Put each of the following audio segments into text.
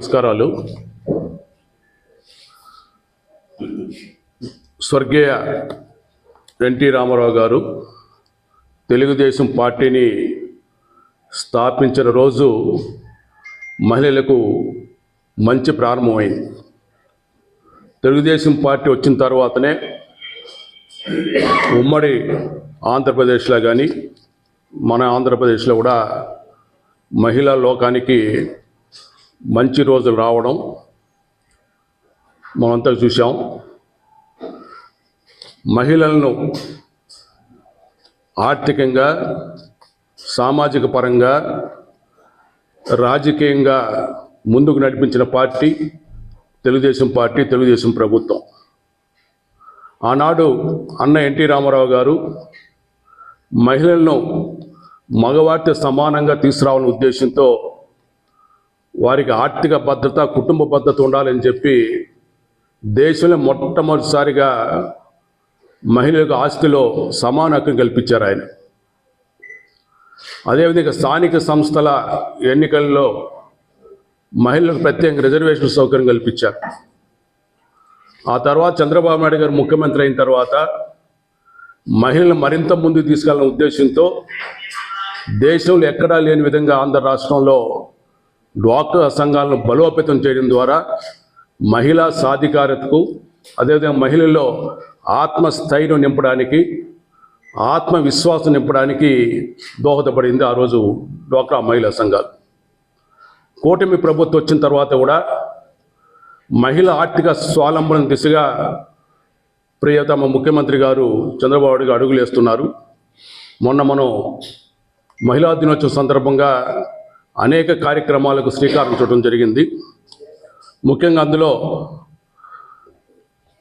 నమస్కారాలు. స్వర్గీయ ఎన్టీ రామారావు గారు తెలుగుదేశం పార్టీని స్థాపించిన రోజు మహిళలకు మంచి ప్రారంభమైంది. తెలుగుదేశం పార్టీ వచ్చిన తర్వాతనే ఉమ్మడి ఆంధ్రప్రదేశ్లో కానీ మన ఆంధ్రప్రదేశ్లో కూడా మహిళా లోకానికి మంచి రోజులు రావడం మనంతా చూసాం మహిళలను ఆర్థికంగా సామాజిక పరంగా రాజకీయంగా ముందుకు నడిపించిన పార్టీ తెలుగుదేశం పార్టీ తెలుగుదేశం ప్రభుత్వం. ఆనాడు అన్న ఎన్టీ రామారావు గారు మహిళలను మగవారితో సమానంగా తీసుకురావాలనే ఉద్దేశంతో వారికి ఆర్థిక భద్రత కుటుంబ భద్రత ఉండాలని చెప్పి దేశంలో మొట్టమొదటిసారిగా మహిళలకు ఆస్తిలో సమాన హక్కు కల్పించారు ఆయన. అదేవిధంగా స్థానిక సంస్థల ఎన్నికల్లో మహిళలకు ప్రత్యేక రిజర్వేషన్ సౌకర్యం కల్పించారు. ఆ తర్వాత చంద్రబాబు నాయుడు గారు ముఖ్యమంత్రి అయిన తర్వాత మహిళలు మరింత ముందుకు తీసుకెళ్ళే ఉద్దేశంతో దేశంలో ఎక్కడా లేని విధంగా ఆంధ్ర రాష్ట్రంలో డ్వాక్రా సంఘాలను బలోపేతం చేయడం ద్వారా మహిళా సాధికారతకు అదేవిధంగా మహిళల్లో ఆత్మస్థైర్యం నింపడానికి ఆత్మవిశ్వాసం నింపడానికి దోహదపడింది ఆ రోజు డ్వాక్రా మహిళా సంఘాలు. కూటమి ప్రభుత్వం వచ్చిన తర్వాత కూడా మహిళ ఆర్థిక స్వాలంబన దిశగా ప్రియతమ ముఖ్యమంత్రి గారు చంద్రబాబు గారు అడుగులు వేస్తున్నారు మొన్న మనం మహిళా దినోత్సవం సందర్భంగా అనేక కార్యక్రమాలకు శ్రీకారం చుట్టడం జరిగింది. ముఖ్యంగా అందులో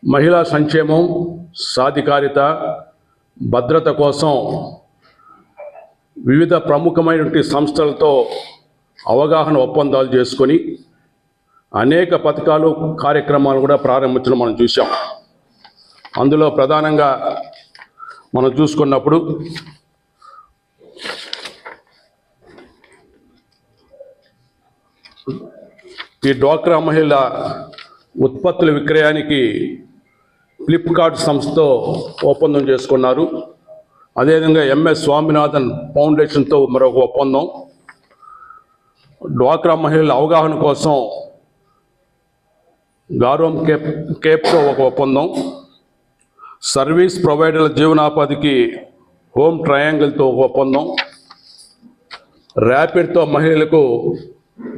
మహిళా సంక్షేమం సాధికారిత భద్రత కోసం వివిధ ప్రముఖమైనటువంటి సంస్థలతో అవగాహన ఒప్పందాలు చేసుకొని అనేక పథకాలు కార్యక్రమాలు కూడా ప్రారంభించడం మనం చూసాం అందులో ప్రధానంగా మనం చూసుకున్నప్పుడు ఈ డ్వాక్రా మహిళ ఉత్పత్తుల విక్రయానికి ఫ్లిప్కార్ట్ సంస్థతో ఒప్పందం చేసుకున్నారు. అదేవిధంగా ఎంఎస్ స్వామినాథన్ ఫౌండేషన్తో మరొక ఒప్పందం. డ్వాక్రా మహిళల అవగాహన కోసం గారోమ్ కేప్ కేప్తో ఒక ఒప్పందం. సర్వీస్ ప్రొవైడర్ల జీవనోపాధికి హోమ్ ట్రయాంగిల్తో ఒక ఒప్పందం. ర్యాపిడ్తో మహిళలకు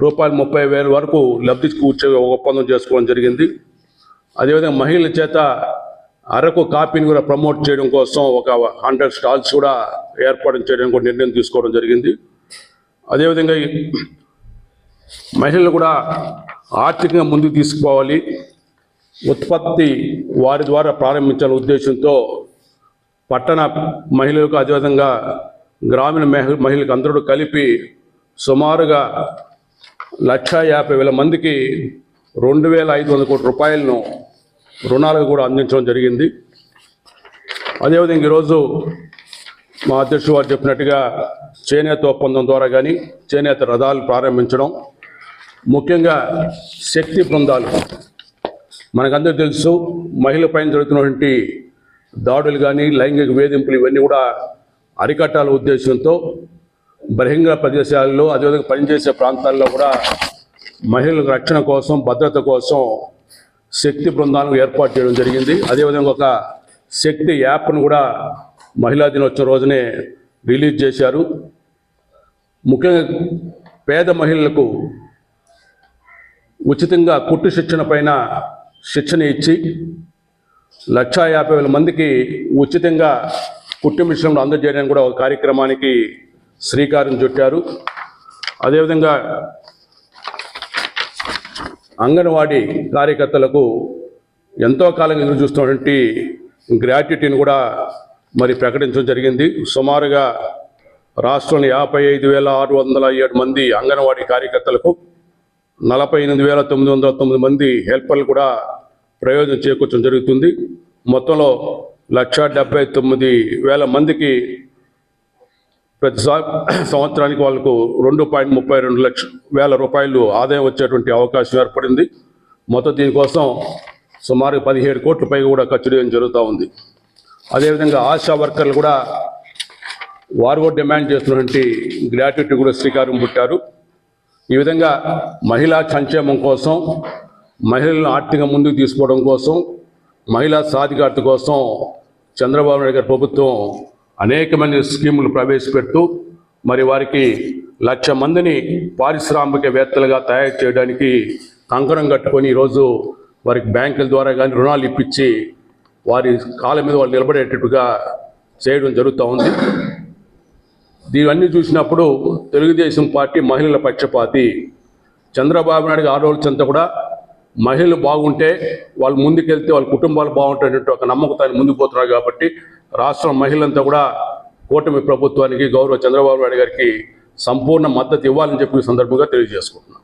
రూపాయలు ముప్పై వేల వరకు లబ్ధి కూర్చే ఒక ఒప్పందం చేసుకోవడం జరిగింది. అదేవిధంగా మహిళల చేత అరకు కాపీని కూడా ప్రమోట్ చేయడం కోసం ఒక హండ్రెడ్ స్టాల్స్ కూడా ఏర్పాటు చేయడానికి కూడా నిర్ణయం తీసుకోవడం జరిగింది. అదేవిధంగా మహిళలు కూడా ఆర్థికంగా ముందుకు తీసుకుపోవాలి. ఉత్పత్తి వారి ద్వారా ప్రారంభించాలనే ఉద్దేశంతో పట్టణ మహిళలకు అదేవిధంగా గ్రామీణ మహిళలకు అందరూ కలిపి సుమారుగా లక్ష యాభై వేల మందికి రెండు వేల ఐదు వందల కోట్ల రూపాయలను రుణాలకు కూడా అందించడం జరిగింది. అదేవిధంగా ఈరోజు మా అధ్యక్షుడు వారు చెప్పినట్టుగా చేనేత ఒప్పందం ద్వారా కానీ చేనేత రథాలు ప్రారంభించడం ముఖ్యంగా శక్తి బృందాలు. మనకందరూ తెలుసు మహిళ పైన జరుగుతున్నటువంటి దాడులు కానీ లైంగిక వేధింపులు ఇవన్నీ కూడా అరికట్టాల ఉద్దేశంతో బహిరంగ ప్రదేశాల్లో అదేవిధంగా పనిచేసే ప్రాంతాల్లో కూడా మహిళల రక్షణ కోసం భద్రత కోసం శక్తి బృందాలను ఏర్పాటు చేయడం జరిగింది. అదేవిధంగా ఒక శక్తి యాప్ను కూడా మహిళా దినోత్సవం రోజునే రిలీజ్ చేశారు. ముఖ్యంగా పేద మహిళలకు ఉచితంగా కుట్టు శిక్షణ పైన శిక్షణ ఇచ్చి లక్షా యాభై వేల మందికి ఉచితంగా కుట్టు మిశ్రమం అందజేయడానికి కూడా ఒక కార్యక్రమానికి శ్రీకారం చుట్టారు. అదేవిధంగా అంగన్వాడీ కార్యకర్తలకు ఎంతో కాలంగా ఎదురు చూస్తున్నటువంటి గ్రాట్యుటీని కూడా మరి ప్రకటించడం జరిగింది. సుమారుగా రాష్ట్రంలో యాభై ఐదు వేల ఆరు వందల ఏడు మంది అంగన్వాడీ కార్యకర్తలకు నలభై ఎనిమిది వేల తొమ్మిది వందల తొమ్మిది మంది హెల్పర్లు కూడా ప్రయోజనం చేకూర్చడం జరుగుతుంది. మొత్తంలో లక్ష డెబ్బై తొమ్మిది వేల మందికి ప్రతి సంవత్సరానికి వాళ్ళకు రెండు పాయింట్ ముప్పై రెండు లక్ష వేల రూపాయలు ఆదాయం వచ్చేటువంటి అవకాశం ఏర్పడింది. మొత్తం దీనికోసం సుమారు పదిహేడు కోట్ల పైగా కూడా ఖర్చు చేయడం జరుగుతూ ఉంది. అదేవిధంగా ఆశా వర్కర్లు కూడా వారు కూడా డిమాండ్ చేస్తున్నటువంటి గ్రాట్యుటీ కూడా శ్రీకారం పుట్టారు. ఈ విధంగా మహిళా సంక్షేమం కోసం మహిళలను ఆర్థిక ముందుకు తీసుకోవడం కోసం మహిళా సాధికారత కోసం చంద్రబాబు నాయుడు గారి ప్రభుత్వం అనేకమైన స్కీములు ప్రవేశపెడుతూ మరి వారికి లక్ష మందిని పారిశ్రామికవేత్తలుగా తయారు చేయడానికి కంకణం కట్టుకొని ఈరోజు వారికి బ్యాంకుల ద్వారా కానీ రుణాలు ఇప్పించి వారి కాళ్ళ మీద వాళ్ళు నిలబడేటట్టుగా చేయడం జరుగుతూ ఉంది. దీవన్నీ చూసినప్పుడు తెలుగుదేశం పార్టీ మహిళల పక్షపాతి. చంద్రబాబు నాయుడు గారి ఆలోచనతో కూడా మహిళలు బాగుంటే వాళ్ళు ముందుకెళ్తే వాళ్ళ కుటుంబాలు బాగుంటాయన్నట్టు ఒక నమ్మకతాన్ని ముందుకు పోతున్నారు కాబట్టి రాష్ట్రం మహిళలంతా కూడా కూటమి ప్రభుత్వానికి గౌరవ చంద్రబాబు నాయుడు గారికి సంపూర్ణ మద్దతు ఇవ్వాలని చెప్పి సందర్భంగా తెలియజేసుకుంటున్నాం.